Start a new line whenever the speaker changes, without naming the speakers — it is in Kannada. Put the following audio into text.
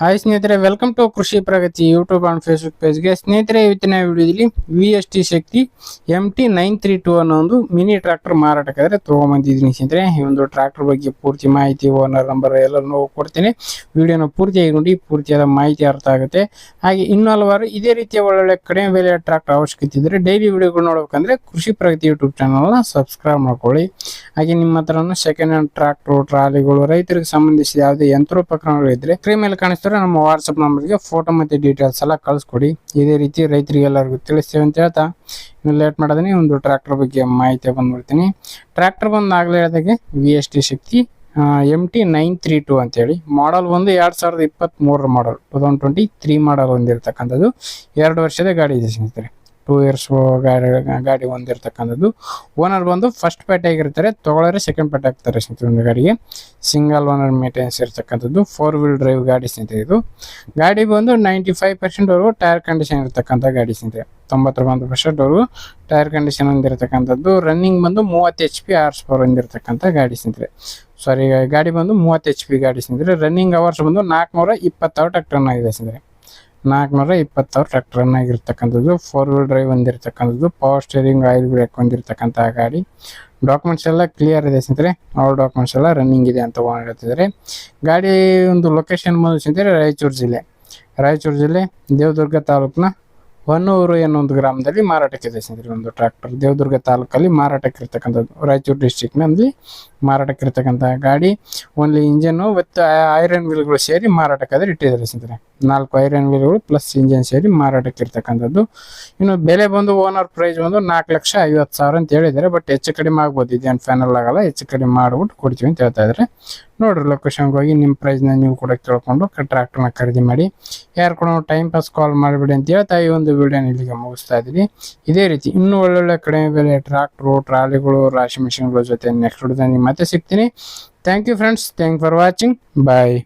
ಹಾಯ್ ಸ್ನೇಹಿತರೆ welcome to Krishi Pragati YouTube and Facebook ಪೇಜ್ಗೆ ಸ್ನೇಹಿತರೆ, ಇವತ್ತಿನ ವಿಡಿಯೋದಲ್ಲಿ V S T Shakti M T nine three two ಅನ್ನೋ ಒಂದು ಮಿನಿ ಟ್ರಾಕ್ಟರ್ ಮಾರಾಟಕ್ಕಾದರೆ ತೊಗೊಂಬಂದಿದ್ದೀನಿ ಸ್ನೇಹಿತರೆ. ಈ ಒಂದು ಟ್ರಾಕ್ಟರ್ ಬಗ್ಗೆ ಪೂರ್ತಿ ಮಾಹಿತಿ ಓನರ್ ನಂಬರ್ ಎಲ್ಲನೂ ಕೊಡ್ತೀನಿ. ವಿಡಿಯೋನ ಪೂರ್ತಿಯಾಗಿ ನೋಡಿ, ಪೂರ್ತಿಯಾದ ಮಾಹಿತಿ ಅರ್ಥ ಆಗುತ್ತೆ. ಹಾಗೆ ಇನ್ನೂ ಹಲವಾರು ಇದೇ ರೀತಿಯ ಒಳ್ಳೊಳ್ಳೆ ಕಡಿಮೆ ಬೆಲೆಯ ಟ್ರಾಕ್ಟರ್ ಅವಶ್ಯಕತೆ ಇದ್ದರೆ ಡೈಲಿ ವಿಡಿಯೋಗಳು ನೋಡ್ಬೇಕಂದ್ರೆ ಕೃಷಿ ಪ್ರಗತಿ ಯೂಟ್ಯೂಬ್ ಚಾನಲ್ನ ಸಬ್ಸ್ಕ್ರೈಬ್ ಮಾಡ್ಕೊಳ್ಳಿ. ಹಾಗೆ ನಿಮ್ಮ ಹತ್ರನೂ ಸೆಕೆಂಡ್ ಹ್ಯಾಂಡ್ ಟ್ರಾಕ್ಟರ್ ಟ್ರಾಲಿಗಳು, ರೈತರಿಗೆ ಸಂಬಂಧಿಸಿದ ಯಾವುದೇ ಯಂತ್ರೋಪಕರಣಗಳು ಇದ್ದರೆ ಕ್ರೀಮೇಲೆ ಮೇಲೆ ಕಾಣಿಸ್ತಾರೆ ನಮ್ಮ ವಾಟ್ಸಪ್ ನಂಬರ್ಗೆ ಫೋಟೋ ಮತ್ತು ಡೀಟೇಲ್ಸ್ ಎಲ್ಲ ಕಳಿಸ್ಕೊಡಿ. ಇದೇ ರೀತಿ ರೈತರಿಗೆ ಎಲ್ಲರಿಗೂ ತಿಳಿಸ್ತೇವೆ ಅಂತ ಹೇಳ್ತಾ. ಇನ್ನು ಲೇಟ್ ಮಾಡೋದನ್ನೇ ಒಂದು ಟ್ರ್ಯಾಕ್ಟರ್ ಬಗ್ಗೆ ಮಾಹಿತಿ ಬಂದ್ಬಿಡ್ತೀನಿ. ಟ್ರ್ಯಾಕ್ಟರ್ ಬಂದು ಆಗಲೇ ಹೇಳಿದಾಗೆ V S T Shakti M T nine three two ಅಂತೇಳಿ ಮಾಡಲ್ ಒಂದು ಎರಡು ಸಾವಿರದ ಇಪ್ಪತ್ತ್ಮೂರರ model two thousand twenty three model ಹೊಂದಿರತಕ್ಕಂಥದ್ದು ಎರಡು ವರ್ಷದ ಗಾಡಿ ಇದೆ ಸ್ನೇಹಿತರೆ. ಟೂ ಇಯರ್ಸ್ ಗಾಡಿ ಗಾಡಿ ಹೊಂದಿರತಕ್ಕಂಥದ್ದು. ಓನರ್ ಬಂದು ಫಸ್ಟ್ ಪೇಟೆ ಆಗಿರ್ತಾರೆ ತೊಗೊಳೋರೆ ಸೆಕೆಂಡ್ ಪೇಟೆ ಆಗ್ತಾರೆ ಸ್ನೇಹಿತರೆ ಗಾಡಿಗೆ. ಸಿಂಗಲ್ ಓನರ್ ಮೇಂಟೆನೆನ್ಸ್ ಇರ್ತಕ್ಕಂಥದ್ದು ಫೋರ್ ವೀಲ್ ಡ್ರೈವ್ ಗಾಡಿ ಸ್ನೇಹಿತರೆ ಇದು. ಗಾಡಿ ಬಂದು ನೈಂಟಿ ಫೈವ್ ಪರ್ಸೆಂಟ್ವರೆಗೂ ಟೈರ್ ಕಂಡೀಷನ್ ಇರ್ತಕ್ಕಂಥ ಗಾಡಿ ಸ್ನೇಹಿತರೆ. ತೊಂಬತ್ತೊಂಬತ್ತು ಪರ್ಸೆಂಟ್ವರೆಗೂ ಟೈರ್ ಕಂಡೀಷನ್ ಹೊಂದಿರತಕ್ಕಂಥದ್ದು. ರನ್ನಿಂಗ್ ಬಂದು ಮೂವತ್ತು ಎಚ್ ಪಿ ಆರ್ಸ್ ಪವರ್ ಹೊಂದಿರತಕ್ಕಂಥ ಗಾಡಿ ಸ್ನೇಹಿತರೆ. ಸಾರಿ ಗಾಡಿ ಬಂದು ಮೂವತ್ತು ಎಚ್ ಪಿ ಗಾಡಿ ಸ್ನೇಹಿತರೆ. ರನ್ನಿಂಗ್ ಅವರ್ಸ್ ಬಂದು ನಾಲ್ಕುನೂರ ಇಪ್ಪತ್ತಾರು ರನ್ ಆಗಿದೆ ಸ್ನೇಹಿತರೆ. ನಾಲ್ಕುನೂರ ಇಪ್ಪತ್ತಾರು ಟ್ರ್ಯಾಕ್ಟರ್ ರನ್ ಆಗಿರ್ತಕ್ಕಂಥದ್ದು ಫೋರ್ ವೀಲ್ ಡ್ರೈವ್ ಹೊಂದಿರತಕ್ಕಂಥದ್ದು ಪವರ್ ಸ್ಟೇರಿಂಗ್ ಆಯಿಲ್ ಬ್ರೇಕ್ ಹೊಂದಿರತಕ್ಕಂಥ ಗಾಡಿ. ಡಾಕ್ಯುಮೆಂಟ್ಸ್ ಎಲ್ಲ ಕ್ಲಿಯರ್ ಇದೆ ಸ್ನೇಹಿತರೆ. ಅವ್ರ ಡಾಕ್ಯುಮೆಂಟ್ಸ್ ಎಲ್ಲ ರನ್ನಿಂಗ್ ಇದೆ ಅಂತ ಹೇಳ್ತಿದ್ದಾರೆ. ಗಾಡಿ ಒಂದು ಲೊಕೇಶನ್ ಬಂದು ಸ್ನೇಹಿತರೆ, ರಾಯಚೂರು ಜಿಲ್ಲೆ. ರಾಯಚೂರು ಜಿಲ್ಲೆ, ದೇವದುರ್ಗ ತಾಲೂಕಿನ ಹೊನ್ನೂರು ಅನ್ನೋ ಒಂದು ಗ್ರಾಮದಲ್ಲಿ ಮಾರಾಟಕ್ಕಿದೆ ಸ್ನೇಹಿತರೆ ಒಂದು ಟ್ರ್ಯಾಕ್ಟರ್ ದೇವದುರ್ಗ ತಾಲೂಕಲ್ಲಿ ಮಾರಾಟಕ್ಕೆ ಇರ್ತಕ್ಕಂಥದ್ದು. ರಾಯಚೂರು ಡಿಸ್ಟಿಕ್ನಲ್ಲಿ ಮಾರಾಟಕ್ಕಿರ್ತಕ್ಕಂಥ ಗಾಡಿ. ಓನ್ಲಿ ಇಂಜನ್ನು ವಿತ್ ಐರನ್ ವೀಲ್ಗಳು ಸೇರಿ ಮಾರಾಟಕ್ಕಾದ್ರೆ ಇಟ್ಟಿದ್ದಾರೆ ಸ್ನೇಹಿತರೆ. ನಾಲ್ಕು ಐರನ್ ವೀಲ್ಗಳು ಪ್ಲಸ್ ಇಂಜಿನ್ ಸೇರಿ ಮಾರಾಟಕ್ಕಿರ್ತಕ್ಕಂಥದ್ದು. ಇನ್ನು ಬೆಲೆ ಬಂದು ಓನರ್ ಪ್ರೈಸ್ ಬಂದು ನಾಲ್ಕು ಲಕ್ಷ ಐವತ್ತು ಸಾವಿರ ಅಂತ ಹೇಳಿದ್ದಾರೆ. ಬಟ್ ಹೆಚ್ಚು ಕಡಿಮೆ ಆಗ್ಬೋದು. ಇದೇನು ಫೈನಲ್ ಆಗಲ್ಲ. ಹೆಚ್ಚು ಕಡಿಮೆ ಮಾಡ್ಬಿಟ್ಟು ಕೊಡ್ತೀವಿ ಅಂತ ಹೇಳ್ತಾ ಇದ್ದಾರೆ. ನೋಡ್ರಿ ಲೊಕೇಶನ್ಗೆ ಹೋಗಿ ನಿಮ್ಮ ಪ್ರೈಸ್ನ ನೀವು ಕೂಡ ಕೇಳ್ಕೊಂಡು ಟ್ರ್ಯಾಕ್ಟರ್ನ ಖರೀದಿ ಮಾಡಿ. ಯಾರು ಕೂಡ ಟೈಮ್ ಪಾಸ್ ಕಾಲ್ ಮಾಡಿಬಿಡಿ ಅಂತ ಹೇಳ್ತಾ ಈ ಒಂದು ವಿಡಿಯೋನ ಇಲ್ಲಿಗೆ ಮುಗಿಸ್ತಾ ಇದ್ದೀವಿ ಇದೇ ರೀತಿ ಇನ್ನೂ ಒಳ್ಳೊಳ್ಳೆ ಕಡಿಮೆ ಬೆಲೆ ಟ್ರ್ಯಾಕ್ಟ್ರು ಟ್ರಾಲಿಗಳು ರಾಶಿ ಮಿಷಿನ್ಗಳ ಜೊತೆ ನೆಕ್ಸ್ಟ್ ವಿಡಿಯೋದಲ್ಲಿ ಮತ್ತೆ ಸಿಗ್ತೀನಿ. Thank you friends thank for watching bye